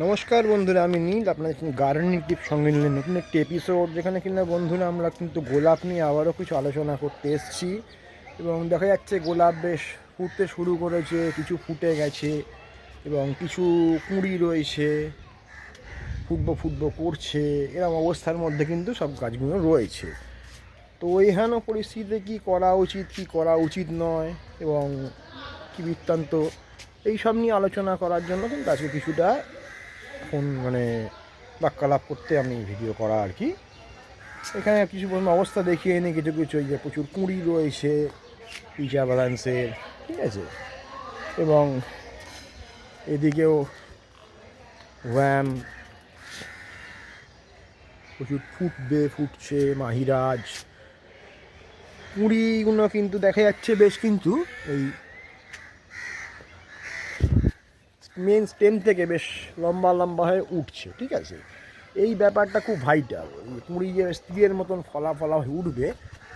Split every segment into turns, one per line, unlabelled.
নমস্কার বন্ধুরা, আমি নীল, আপনাদের গার্ডেনিং টিপ সঙ্গে নিলেন নতুন একটি এপিসোড যেখানে কিনা বন্ধুরা আমরা কিন্তু গোলাপ নিয়ে আবারও কিছু আলোচনা করতে এসেছি। এবং দেখা যাচ্ছে গোলাপ বেশ ফুটতে শুরু করেছে, কিছু ফুটে গেছে, এবং কিছু কুঁড়ি রয়েছে, ফুটবো ফুটবো করছে এরকম অবস্থার মধ্যে কিন্তু সব গাছগুলো রয়েছে। তো এইখানে পরিস্থিতিতে কী করা উচিত, কী করা উচিত নয়, এবং কী বৃত্তান্ত, এইসব নিয়ে আলোচনা করার জন্য কিন্তু আজকে কিছুটা ফোন মানে বাক্যালাপ করতে আমি ভিডিও করা আর কি। এখানে কিছু পরিমাণ অবস্থা দেখিয়ে এনে কিছু কিছু এই যে প্রচুর কুঁড়ি রয়েছে, পিজা ব্যালান্সের ঠিক আছে? এবং এদিকেও ভ্যাম প্রচুর ফুটবে, ফুটছে মাহিরাজ। কুঁড়িগুলো কিন্তু দেখা যাচ্ছে বেশ কিন্তু এই মেন স্টেম থেকে বেশ লম্বা লম্বা হয়ে উঠছে, ঠিক আছে? এই ব্যাপারটা খুব ভাইটাল কুঁড়ি যে স্ত্রীর মতন ফলা ফলা হয়ে উঠবে,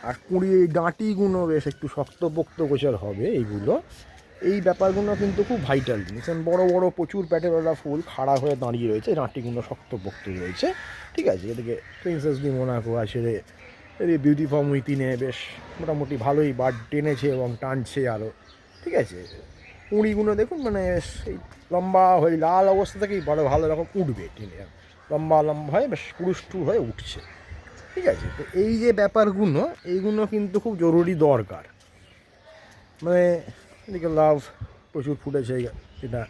আর কুঁড়ি এই ডাঁটিগুলো বেশ একটু শক্তপোক্ত গোচর হবে এইগুলো। এই ব্যাপারগুলো কিন্তু খুব ভাইটাল জিনিস। বড়ো বড়ো প্রচুর প্যাটেরওয়ালা ফুল খাড়া হয়ে দাঁড়িয়ে রয়েছে, ডাঁটিগুলো শক্তপোক্ত রয়েছে, ঠিক আছে? এদিকে প্রিন্সেস ডি মোনাকো আছে রে। এদিকে বিউটি ফর্ম উইতিনে বেশ মোটামুটি ভালোই বাট টেনেছে এবং টানছে আরও ঠিক আছে? কুঁড়িগুলো দেখুন মানে সেই লম্বা হয়ে লাল অবস্থা থেকেই বড় ভালো রকম উঠবে টেনে লম্বা লম্বা হয়ে বেশ পুরুষ্টু হয়ে উঠছে। ঠিক আছে? তো এই যে ব্যাপারগুলো, এইগুলো কিন্তু খুব জরুরি দরকার। মানে এদিকে লাভ প্রচুর ফুটেছে এটা।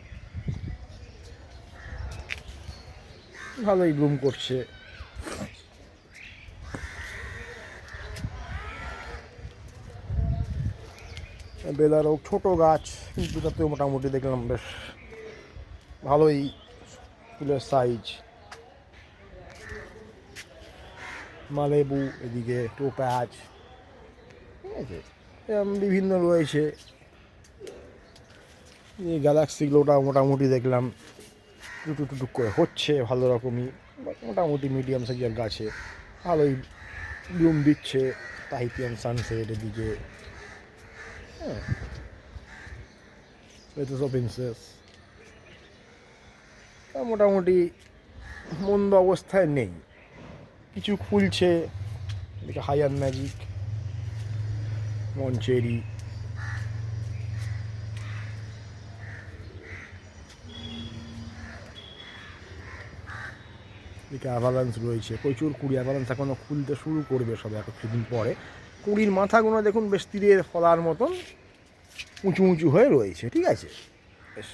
ভালোই ব্লুম করছে। বেলারও ছোটো গাছ, কিন্তু তাতে মোটামুটি দেখলাম বেশ ভালোই ফুলের সাইজ মালেবু, এদিকে টোপ্যাচ ঠিক আছে? বিভিন্ন রয়েছে। এই গ্যালাক্সিগুলোটা মোটামুটি দেখলাম। টুটু টুটুক করে হচ্ছে ভালো রকমই মোটামুটি মিডিয়াম সাইজের গাছে। ভালোই ব্লুম দিচ্ছে তাহিপিয়ান সানসেট এদিকে। হ্যাঁ সব প্রিন্সেস মোটামুটি মন্দ অবস্থায় নেই। কিছু খুলছে, এদিকে হায়ার ম্যাজিক, মঞ্চেরি। এদিকে অ্যাভালান্স রয়েছে, প্রচুর কুড়ি অ্যাভালান্স এখনও খুলতে শুরু করবে সব এক কিছুদিন পরে। কুড়ির মাথাগুলো দেখুন বেশ তীরের ফলার মতন উঁচু উঁচু হয়ে রয়েছে, ঠিক আছে? বেশ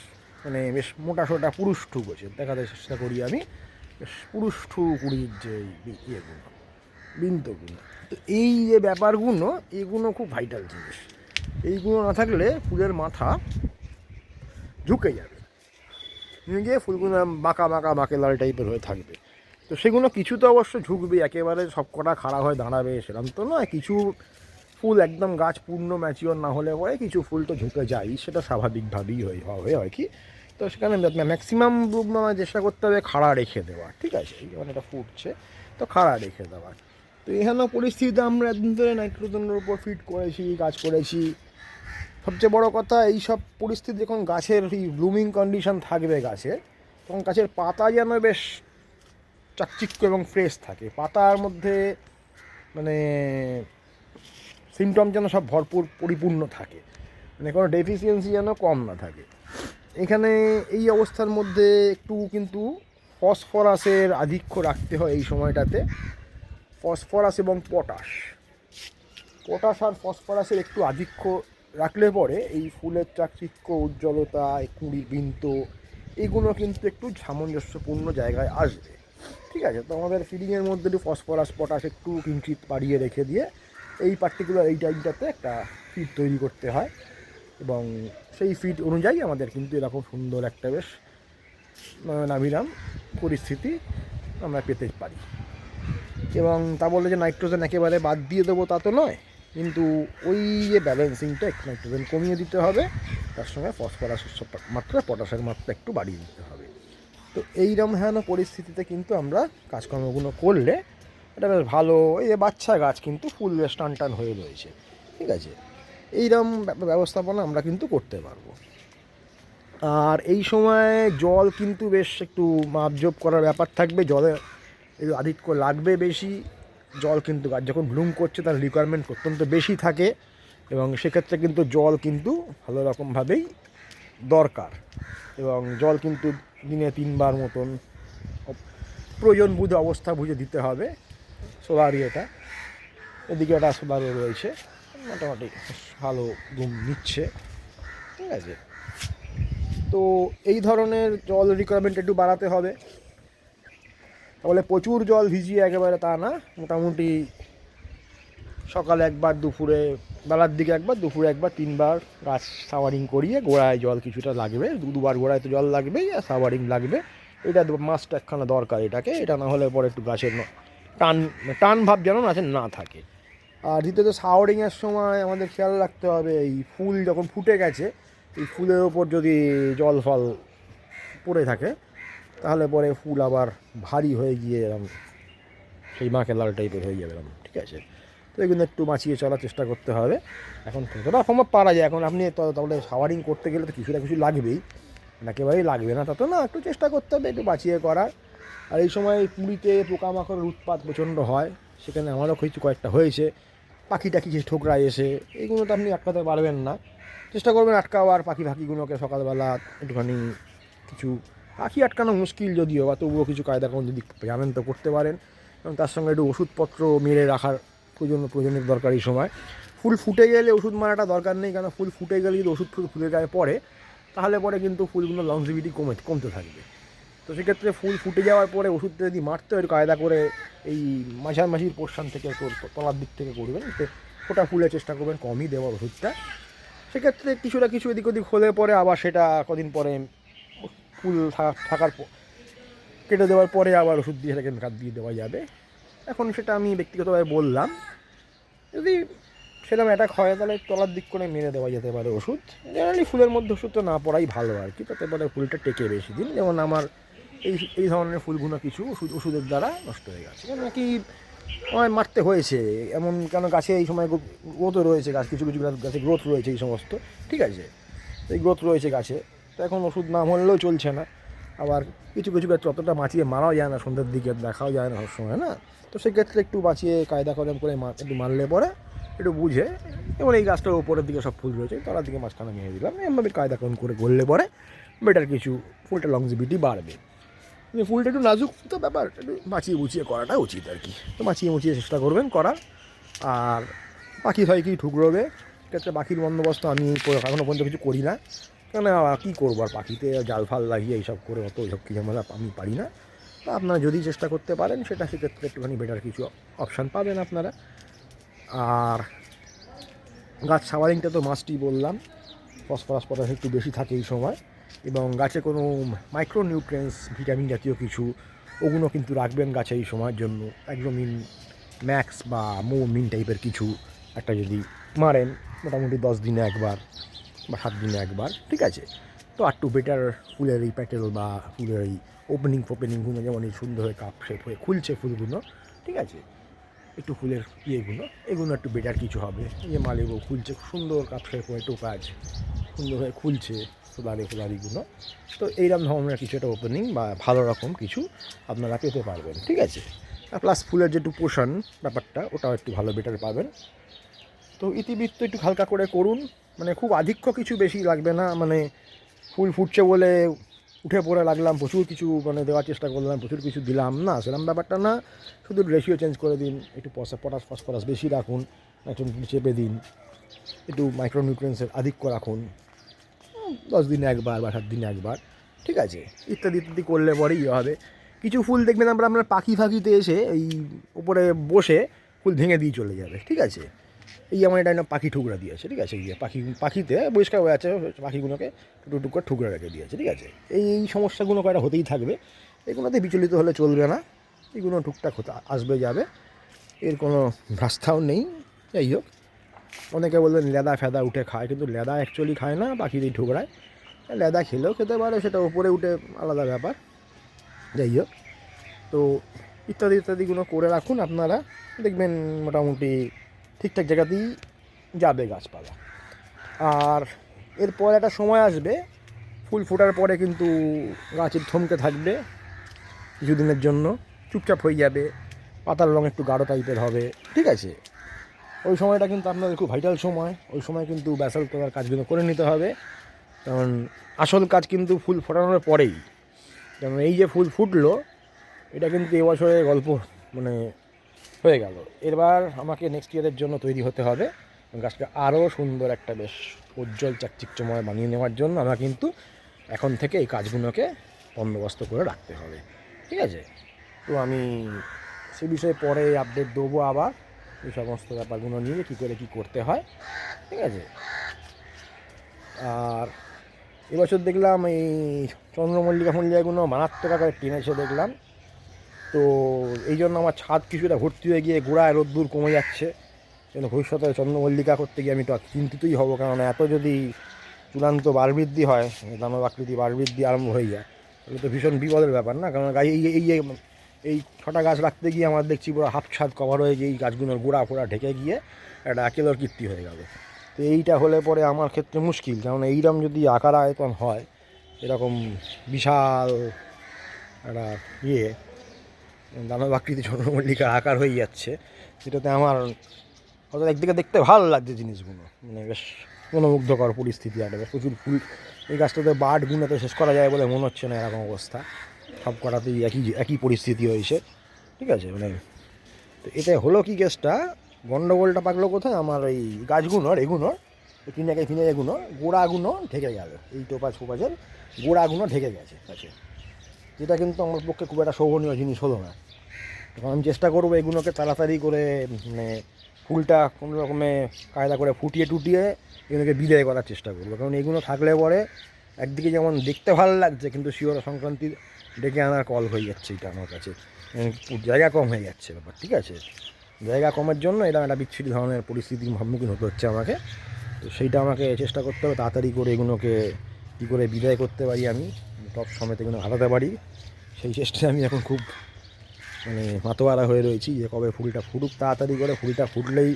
মানে বেশ মোটা সোটা পুরুষ্ঠু গোছে দেখাতে চেষ্টা করি আমি। বেশ পুরুষ্ঠু কুড়ির যে ইয়েগুলো, বিন্দুগুলো। তো এই যে ব্যাপারগুলো, এগুলো খুব ভাইটাল জিনিস। এইগুলো না থাকলে ফুলের মাথা ঝুঁকে যাবে। গিয়ে ফুলগুলো বাঁকা বাঁকা বাঁকে লাল টাইপের হয়ে থাকবে। তো সেগুলো কিছু তো অবশ্য ঝুঁকবে একেবারে সব কটা খাড়া হয়ে দাঁড়াবে, সেরকম তো নয়। কিছু ফুল একদম গাছ পূর্ণ ম্যাচিওর না হলে পরে কিছু ফুল তো ঝুঁকে যায়, সেটা স্বাভাবিকভাবেই হয়, হবে, হয় কি? তো সেখানে ম্যাক্সিমাম আমার চেষ্টা করতে হবে খাড়া রেখে দেওয়া ঠিক আছে? যেমন এটা ফুটছে, তো খাড়া রেখে দেওয়ার। তো এখানেও পরিস্থিতিতে আমরা একদিন ধরে নাইট্রোজেনের উপর ফিট করেছি, কাজ করেছি। সবচেয়ে বড় কথা এই সব পরিস্থিতি যখন গাছের ব্লুমিং কন্ডিশন থাকবে গাছের, তখন গাছের পাতা যেন বেশ চাকচিক্য এবং ফ্রেশ থাকে। পাতার মধ্যে মানে সিমটম যেন সব ভরপুর পরিপূর্ণ থাকে। মানে কোনো ডেফিসিয়েন্সি যেন কম না থাকে। এখানে এই অবস্থার মধ্যে একটু কিন্তু ফসফরাসের আধিক্য রাখতে হয় এই সময়টাতে। ফসফরাস এবং পটাশ। পটাশ আর ফসফরাসের একটু আধিক্য রাখলে পরে এই ফুলের চাকচিক্য, উজ্জ্বলতা, কুঁড়ি, বিন্ত, এগুলো কিন্তু একটু সামঞ্জস্যপূর্ণ জায়গায় আসবে। ঠিক আছে, তো আমাদের ফিডিংয়ের মধ্যে একটু ফসফরাস পটাশ একটু কিঞ্চিত বাড়িয়ে রেখে দিয়ে এই পার্টিকুলার এই টাইমটাতে একটা ফিড তৈরি করতে হয়। এবং সেই ফিড অনুযায়ী আমাদের কিন্তু এরকম সুন্দর একটা বেশ নামিরাম পরিস্থিতি আমরা পেতে পারি। এবং তা বলে যে নাইট্রোজেন একেবারে বাদ দিয়ে দেবো তা তো নয়, কিন্তু ওই যে ব্যালেন্সিংটা একটু নাইট্রোজেন কমিয়ে দিতে হবে, তার সঙ্গে ফসফরাসের মাত্রা পটাশের মাত্রা একটু বাড়িয়ে দিতে হবে। তো এইরকম হেন পরিস্থিতিতে কিন্তু আমরা কাজকর্মগুলো করলে এটা বেশ ভালো। এই যে বাচ্চা গাছ কিন্তু ফুল বেশ টান টান হয়ে রয়েছে, ঠিক আছে? এইরকম ব্যবস্থাপনা আমরা কিন্তু করতে পারব। আর এই সময় জল কিন্তু বেশ একটু মাপজোপ করার ব্যাপার থাকবে, জলে আধিক্য লাগবে বেশি। জল কিন্তু গাছ যখন ব্লুম করছে তার রিকোয়ারমেন্ট অত্যন্ত বেশি থাকে এবং সেক্ষেত্রে কিন্তু জল কিন্তু ভালো রকমভাবেই দরকার। এবং জল কিন্তু দিনে তিনবার মতন প্রয়োজন বুঝে, অবস্থা বুঝে দিতে হবে। সোলার ইয়েটা। এদিকে একটা সোলারও রয়েছে। মোটামুটি ভালো ঘুম নিচ্ছে। ঠিক আছে। তো এই ধরনের জল রিকোয়ারমেন্ট একটু বাড়াতে হবে। তাহলে প্রচুর জল ভিজিয়ে একেবারে তা না। মোটামুটি সকালে একবার দুপুরে বেলার দিকে একবার, দুপুরে একবার, তিনবার গাছ সাওয়ারিং করিয়ে গোড়ায় জল কিছুটা লাগবে। দু দুবার গোড়ায় তো জল লাগবেই আর সাওয়ারিং লাগবে। এটা মাস্ট একখানা দরকার এটাকে। এটা না হলে পরে একটু গাছের টান টান ভাব যেন গাছের না থাকে। আর দ্বিতীয়ত সাওয়ারিংয়ের সময় আমাদের খেয়াল রাখতে হবে, এই ফুল যখন ফুটে গেছে, এই ফুলের ওপর যদি জল ফল পড়ে থাকে, তাহলে পরে ফুল আবার ভারী হয়ে গিয়ে এরকম সেই মাকে লাল টাইপের হয়ে যাবে এরকম ঠিক আছে? তো এগুলো একটু বাঁচিয়ে চলার চেষ্টা করতে হবে। এখন কতটা সম্ভব পারা যায়। এখন আপনি তাহলে সাওয়ারিং করতে গেলে তো কিছুটা কিছু লাগবেই। একেবারেই লাগবে না, তা তো না, একটু চেষ্টা করতে হবে, একটু বাঁচিয়ে করার। আর এই সময় পুরীতে পোকামাকড়ের উৎপাত প্রচণ্ড হয়, সেখানে আমারও কিছু কয়েকটা হয়েছে। পাখি টাকি কিছু ঠোকরায় এসে এইগুলো তো আপনি আটকাতে পারবেন না। চেষ্টা করবেন আটকাওয়ার পাখি ফাঁকিগুলোকে সকালবেলা একটুখানি কিছু পাখি আটকানো মুশকিল যদিও, বা তবুও কিছু কায়দা কানুন যদি জানেন তো করতে পারেন। এবং তার সঙ্গে একটু ওষুধপত্র মেরে রাখার প্রয়োজন প্রয়োজনের দরকার এই সময়। ফুল ফুটে গেলে ওষুধ মারাটা দরকার নেই কেন ফুল ফুটে গেলে যদি ওষুধ ফুল ফুলে যায় পরে, তাহলে পরে কিন্তু ফুলগুলো লংজিভিটি কমে কমতে থাকবে। তো সেক্ষেত্রে ফুল ফুটে যাওয়ার পরে ওষুধটা যদি মারতে হয়, কায়দা করে এই মাঝামাঝির পোর্শন থেকে তলার দিক থেকে করবেন, এতে ফোটা ফুলের চেষ্টা করবেন কমই দেওয়ার ওষুধটা। সেক্ষেত্রে কিছুটা কিছু এদিক ওদিক হলে পরে আবার সেটা কদিন পরে ফুল থাকার কেটে দেওয়ার পরে আবার ওষুধ দিয়ে সেটাকে কাট দিয়ে দেওয়া যাবে। এখন সেটা আমি ব্যক্তিগতভাবে বললাম। যদি সেরকম অ্যাটাক হয়, তাহলে তলার দিক করে মেরে দেওয়া যেতে পারে ওষুধ। জেনারেলি ফুলের মধ্যে ওষুধটা না পড়াই ভালো আর কি, তাতে পরে ফুলটা টেকে বেশি দিন। যেমন আমার এই এই ধরনের ফুলগুলো কিছু ওষুধ, ওষুধের দ্বারা নষ্ট হয়ে গেছে। কেন কি আমায় মারতে হয়েছে, এমন কেন গাছে এই সময় গ্রোথও রয়েছে গাছ, কিছু কিছু গাছে গ্রোথ রয়েছে এই সমস্ত। ঠিক আছে, এই গ্রোথ রয়েছে গাছে। তো এখন ওষুধ না মরলেও চলছে না। আবার কিছু কিছু গাছ অতটা বাঁচিয়ে মারাও যায় না, সন্ধ্যের দিকে দেখাও যায় না সবসময়, না? তো সেক্ষেত্রে একটু বাঁচিয়ে কায়দা কদম করে একটু মারলে পরে একটু বুঝে যেমন এই গাছটার উপরের দিকে সব ফুল রয়েছে, তলার দিকে মাঝখানে মেরে দিলাম এমনভাবে কায়দা কদম করে করলে পরে বেটার কিছু ফুলটা লংজিবিটি বাড়বে। ফুলটা একটু নাজুক তো ব্যাপার, একটু বাঁচিয়ে বুঝিয়ে করাটা উচিত আর কি। তো বাঁচিয়ে মুচিয়ে চেষ্টা করবেন, করার। আর পাখি ভাই কি, ঠুকরোবে সেক্ষেত্রে পাখির বন্দোবস্ত আমি এখনও পর্যন্ত কিছু করি না। কেন কী করব? আর পাখিতে জাল ফাল লাগিয়ে এইসব করে অত ওইসব কি ঝামেলা আমি পারি না। তো আপনারা যদি চেষ্টা করতে পারেন, সেটা সেক্ষেত্রে একটুখানি বেটার কিছু অপশান পাবেন আপনারা। আর গাছ সাওয়ারিংটা তো মাস্টই বললাম। ফসফরাস পটাশ একটু বেশি থাকে এই সময়। এবং গাছে কোনো মাইক্রো নিউট্রিয়েন্টস ভিটামিন জাতীয় কিছু ওগুলো কিন্তু রাখবেন গাছে এই সময়ের জন্য। একদমই ম্যাক্স বা মো মিন টাইপের কিছু একটা যদি মারেন, মোটামুটি দশ দিনে একবার। বা সাত দিনে একবার, ঠিক আছে? তো আর টু বেটার ফুলের এই প্যাটেল বা ফুলের এই ওপেনিং ফোপেনিংগুলো যেমন এই সুন্দর হয়ে কাপ শেপ হয়ে খুলছে ফুলগুলো, ঠিক আছে? একটু ফুলের ইয়েগুলো, এগুলো একটু বেটার কিছু হবে। যে মালেগো খুলছে, সুন্দর কাপ শেপ হয়ে টোকাজ সুন্দর হয়ে খুলছে ফুলারি ফুলারিগুলো তো এইরকম ধরনের কিছু একটা ওপেনিং বা ভালো রকম কিছু আপনারা পেতে পারবেন, ঠিক আছে? আর প্লাস ফুলের যে একটু পোষণ ব্যাপারটা, ওটাও একটু ভালো বেটার পাবেন। তো ইতিবৃত্ত একটু হালকা করে করুন। মানে খুব আধিক্য কিছু বেশি লাগবে না মানে ফুল ফুটছে বলে উঠে পড়ে লাগলাম, প্রচুর কিছু মানে দেওয়ার চেষ্টা করলাম, প্রচুর কিছু দিলাম, না সেরকম ব্যাপারটা না, শুধু রেশিও চেঞ্জ করে দিন, একটু পসা পটাশ ফসফরাস বেশি রাখুন একটু চেপে দিন, একটু মাইক্রোনিউট্রিয়েন্টসের আধিক্য রাখুন দশ দিনে একবার বা সাত দিনে একবার, ঠিক আছে, ইত্যাদি ইত্যাদি করলে পরেই ইয়ে হবে। কিছু ফুল দেখবেন আমরা আমরা পাখি ফাঁকিতে এসে এই উপরে বসে ফুল ভেঙে দিয়ে চলে যাবে, ঠিক আছে। এই যেমন এটা একটা পাখি ঠুকরা দিয়েছে, ঠিক আছে? এই যে পাখি, পাখিতে পরিষ্কার হয়ে আছে, পাখিগুলোকে টুকরো টুক করে ঠুকরে রেখে দিয়েছে, ঠিক আছে? এই এই সমস্যাগুলো কয়টা হতেই থাকবে। এগুলোতে বিচলিত হলে চলবে না। এগুলো টুকটাক হতে আসবে, যাবে। এর কোনো রাস্তাও নেই। যাই হোক, অনেকে বলবেন লেদা ফেদা উঠে খায়, কিন্তু লেদা অ্যাকচুয়ালি খায় না, পাখিতেই ঠুকরায়। লেদা খেলেও খেতে পারে, সেটা উপরে উঠে আলাদা ব্যাপার। যাই হোক, তো ইত্যাদি ইত্যাদিগুলো করে রাখুন আপনারা। দেখবেন মোটামুটি ঠিকঠাক জায়গাতেই যাবে গাছপালা। আর এরপর একটা সময় আসবে, ফুল ফোটার পরে কিন্তু গাছের থমকে থাকবে কিছুদিনের জন্য, চুপচাপ হয়ে যাবে, পাতার রঙ একটু গাঢ় টাইপের হবে, ঠিক আছে? ওই সময়টা কিন্তু আপনাদের খুব ভাইটাল সময়, ওই সময় কিন্তু ব্যাসাল করার কাজগুলো করে নিতে হবে। কারণ আসল কাজ কিন্তু ফুল ফোটানোর পরেই। যেমন এই যে ফুল ফুটলো, এটা কিন্তু এবছরের গল্প মানে হয়ে গেল। এবার আমাকে নেক্সট ইয়ারের জন্য তৈরি হতে হবে। গাছটা আরও সুন্দর একটা বেশ উজ্জ্বল চাকচিক্যময় বানিয়ে নেওয়ার জন্য আমার কিন্তু এখন থেকে এই কাজগুলোকে বন্দোবস্ত করে রাখতে হবে। ঠিক আছে? তো আমি সে বিষয়ে পরে আপডেট দেবো আবার এই সমস্ত ব্যাপারগুলো নিয়ে কী করে কী করতে হয়। ঠিক আছে? আর এবছর দেখলাম এই চন্দ্রমল্লিকা মল্লিকাগুলো মারাত্মক আকারে টেনেছে দেখলাম। তো এই জন্য আমার ছাদ কিছুটা ভর্তি হয়ে গিয়ে গোড়ায় রোদ্দুর কমে যাচ্ছে। কিন্তু ভবিষ্যতে চন্দ্রমল্লিকা করতে গিয়ে আমি তো চিন্তিতই হব, কারণ এত যদি চূড়ান্ত বাড়বৃদ্ধি হয় দানব আকৃতি বাড়বৃদ্ধি আরম্ভ হয়ে যায়, তাহলে তো ভীষণ বিপদের ব্যাপার না? কারণ গাছ- এই এই এই ছটা গাছ রাখতে গিয়ে আমার দেখছি পুরো হাফ ছাদ কভার হয়ে গিয়ে এই গাছগুলোর গোড়া ফোড়া ঢেকে গিয়ে একটা একেলোর কীর্তি হয়ে গেল। তো এইটা হলে পরে আমার ক্ষেত্রে মুশকিল, কারণ এইরকম যদি আকার আয়তন হয়, এরকম বিশাল একটা ইয়ে দানব আকৃতি চন্দ্রমল্লিকার আকার হয়ে যাচ্ছে। সেটাতে আমার হয়তো একদিকে দেখতে ভালো লাগছে জিনিসগুলো। মানে বেশ মনোমুগ্ধকর পরিস্থিতি একটা বেশ প্রচুর ফুল। এই গাছটাতে বার্ডগুলো তো শেষ করা যায় বলে মনে হচ্ছে না এরকম অবস্থা। সব কটাতেই একই একই পরিস্থিতি হয়েছে। ঠিক আছে মানে তো এটা হলো কি কেসটা গণ্ডগোলটা পাকলো কোথায়? আমার এই গাছগুলোর এগুলোর কিনাকে কিনে এগুলো গোড়াগুলো ঢেকে গেল। এই টোপাজ ফোপাজের গোড়াগুলো ঢেকে গেছে। আছে। যেটা কিন্তু আমার পক্ষে খুব একটা শোভনীয় জিনিস হলো না। তখন আমি চেষ্টা করব এগুলোকে তাড়াতাড়ি করে মানে ফুলটা কোনো রকমে কায়দা করে ফুটিয়ে টুটিয়ে এগুলোকে বিদায় করার চেষ্টা করব। কারণ এগুলো থাকলে পরে একদিকে যেমন দেখতে ভালো লাগছে, কিন্তু শিওর সংক্রান্তি ডেকে আনার কল হয়ে যাচ্ছে এটা আমার কাছে। জায়গা কম হয়ে যাচ্ছে ব্যাপার, ঠিক আছে? জায়গা কমের জন্য এটা একটা বিচ্ছিরি ধরনের পরিস্থিতির সম্মুখীন হতে হচ্ছে আমাকে। তো সেইটা আমাকে চেষ্টা করতে হবে, তাড়াতাড়ি করে এগুলোকে কী করে বিদায় করতে পারি আমি। টপ সমেত এগুলো হারাতে পারি সেই চেষ্টায় আমি এখন খুব মানে মাতোয়ারা হয়ে রয়েছি যে কবে ফুলটা ফুটুক তাড়াতাড়ি করে ফুলটা ফুটলেই,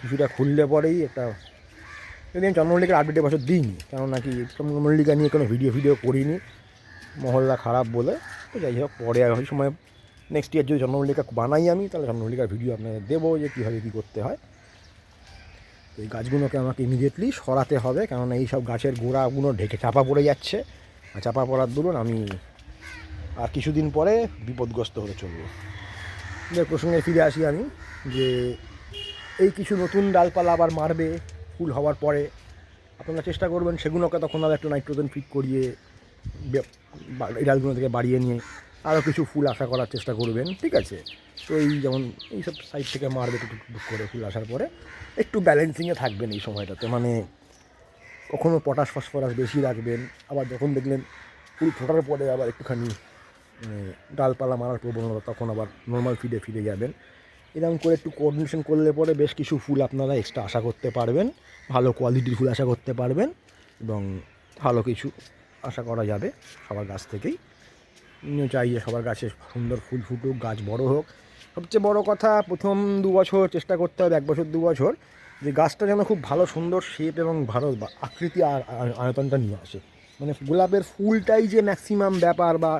কিছুটা খুললে পরেই একটা যদি আমি চন্দ্রমল্লিকার আপডেট বছর দিইনি কারণ নাকি চন্দ্রমল্লিকা নিয়ে কোনো ভিডিও ভিডিও করিনি, মহল্লা খারাপ বলে, তো যাই হোক, পরে আর ওই সময় নেক্সট ইয়ার যদি চন্দ্রমল্লিকা বানাই আমি, তাহলে চন্দ্রমল্লিকার ভিডিও আপনাদের দেবো যে কীভাবে কী করতে হয়। তো এই গাছগুলোকে আমাকে ইমিডিয়েটলি সরাতে হবে, কেননা এই সব গাছের গোড়াগুলো ঢেকে চাপা পড়ে যাচ্ছে। চাপা পড়ার দরুন আমি আর কিছুদিন পরে বিপদগ্রস্ত হতে চলবো। প্রসঙ্গে ফিরে আসি আমি যে এই কিছু নতুন ডালপালা আবার মারবে ফুল হওয়ার পরে। আপনারা চেষ্টা করবেন সেগুলোকে তখন আবার একটু নাইট্রোজেন ফিট করিয়ে এই ডালগুলো থেকে বাড়িয়ে নিয়ে আরও কিছু ফুল আশা করার চেষ্টা করবেন, ঠিক আছে? তো এই যেমন এইসব সাইড থেকে মারবে টুক করে ফুল আসার পরে একটু ব্যালেন্সিংয়ে থাকবেন এই সময়টাতে। মানে কখনও পটাশ ফসফরাস বেশি রাখবেন, আবার যখন দেখলেন ফুল ফোটার পরে আবার একটুখানি মানে ডালপালা মারার প্রবণতা, তখন আবার নর্মাল ফিডে ফিরে যাবেন। এরকম করে একটু কোঅর্ডিনেশন করলে পরে বেশ কিছু ফুল আপনারা এক্সট্রা আশা করতে পারবেন, ভালো কোয়ালিটির ফুল আশা করতে পারবেন এবং ভালো কিছু আশা করা যাবে সবার গাছ থেকেই। আমিও চাই যে সবার গাছে সুন্দর ফুল ফুটুক, গাছ বড় হোক। সবচেয়ে বড় কথা প্রথম দু বছর চেষ্টা করতে হবে, এক বছর দু বছর। যে গাছটা যেন খুব ভালো, সুন্দর শেপ এবং ভালো আকৃতি আর আয়তনটা নিয়ে আসে। মানে গোলাপের ফুলটাই যে ম্যাক্সিমাম ব্যাপার বা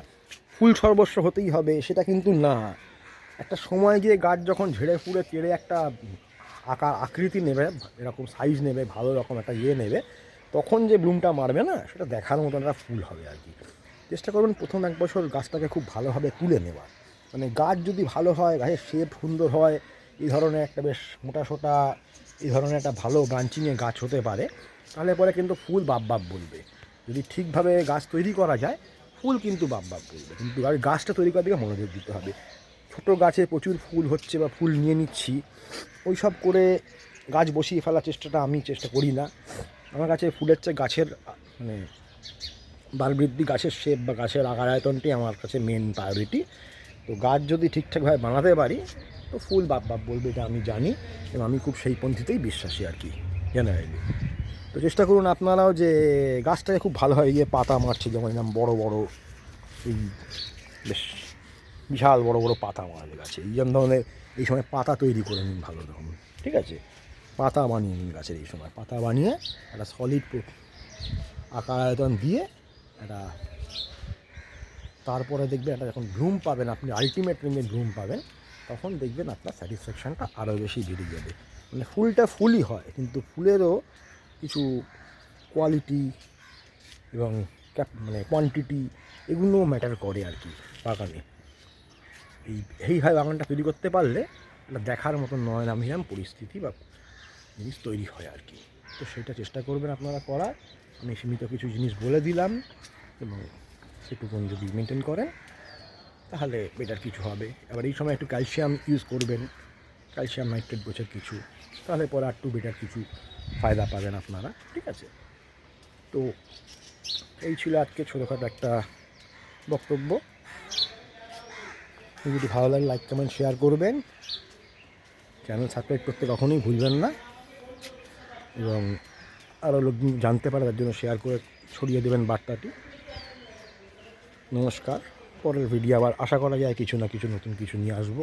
ফুল সর্বস্ব হতেই হবে, সেটা কিন্তু না। একটা সময় গিয়ে গাছ যখন ঝেড়ে ফুড়ে কেড়ে একটা আকার, আকৃতি নেবে, এরকম সাইজ নেবে, ভালো রকম একটা ইয়ে নেবে, তখন যে ব্লুমটা মারবে না, সেটা দেখার মতন একটা ফুল হবে আর কি। চেষ্টা করবেন প্রথম এক বছর গাছটাকে খুব ভালোভাবে তুলে নেওয়ার। মানে গাছ যদি ভালো হয়, গাছের শেপ সুন্দর হয়, এই ধরনের একটা বেশ মোটা সোটা এই ধরনের একটা ভালো ব্রাঞ্চিংয়ে গাছ হতে পারে, তাহলে পরে কিন্তু ফুল বাপ বাপ বলবে। যদি ঠিকভাবে গাছ তৈরি করা যায়, ফুল কিন্তু বাপ বাপ বলবে। কিন্তু আর গাছটা তৈরি করার দিকে মনোযোগ দিতে হবে। ছোটো গাছে প্রচুর ফুল হচ্ছে বা ফুল নিয়ে নিচ্ছি ওই সব করে গাছ বসিয়ে ফেলার চেষ্টাটা আমি চেষ্টা করি না। আমার কাছে ফুলের চেয়ে গাছের মানে বাড়বৃদ্ধি গাছের শেপ বা গাছের আকার আয়তনটি আমার কাছে মেন প্রায়োরিটি তো গাছ যদি ঠিকঠাকভাবে বানাতে পারি তো ফুল বাপ বাপ বলবে এটা আমি জানি, এবং আমি খুব সেই পন্থীতেই বিশ্বাসী আর কি জেনারেলি তো চেষ্টা করুন আপনারাও যে গাছটাকে খুব ভালো হয় গিয়ে পাতা মারছে, যেমন এরকম বড় বড় এই বেশ বিশাল বড় বড় পাতা মারবে গাছে। এই জন্য ধরনের এই সময় পাতা তৈরি করে নিন ভালো রকম ঠিক আছে? পাতা বানিয়ে নিন গাছের এই সময়। পাতা বানিয়ে একটা সলিড আকার আয়তন দিয়ে একটা তারপরে দেখবেন একটা যখন ব্লুম পাবেন আপনি আলটিমেট রেঞ্জে ব্লুম পাবেন তখন দেখবেন আপনার স্যাটিসফ্যাকশানটা আরও বেশি বেড়ে যাবে। মানে ফুলটা ফুলই হয়, কিন্তু ফুলেরও কিছু কোয়ালিটি এবং মানে কোয়ান্টিটি এগুলোও ম্যাটার করে আর কি বাগানে। এই এইভাবে বাগানটা তৈরি করতে পারলে একটা দেখার মতন নয়নাভিরাম পরিস্থিতি বা জিনিস তৈরি হয় আর কি। তো সেটা চেষ্টা করবেন আপনারা করার। আমি সীমিত কিছু জিনিস বলে দিলাম এবং সেটুকুন যদি মেনটেন করেন তাহলে বেটার কিছু হবে। এবার এই সময় একটু ক্যালসিয়াম ইউজ করবেন। ক্যালসিয়াম নাইট্রেট বোঝের কিছু। তাহলে পরে আর একটু বেটার কিছু ফায়দা পাবেন আপনারা, ঠিক আছে? তো এই ছিল আজকে ছোটোখাটো একটা বক্তব্য। যদি ভালো লাগে লাইক কমেন্ট শেয়ার করবেন। চ্যানেল সাবস্ক্রাইব করতে কখনোই ভুলবেন না। এবং আরও লোক জানতে পারে, তার জন্য শেয়ার করে ছড়িয়ে দেবেন বার্তাটি। নমস্কার। পরের ভিডিও আবার আশা করা যায় কিছু না কিছু নতুন কিছু নিয়ে আসব।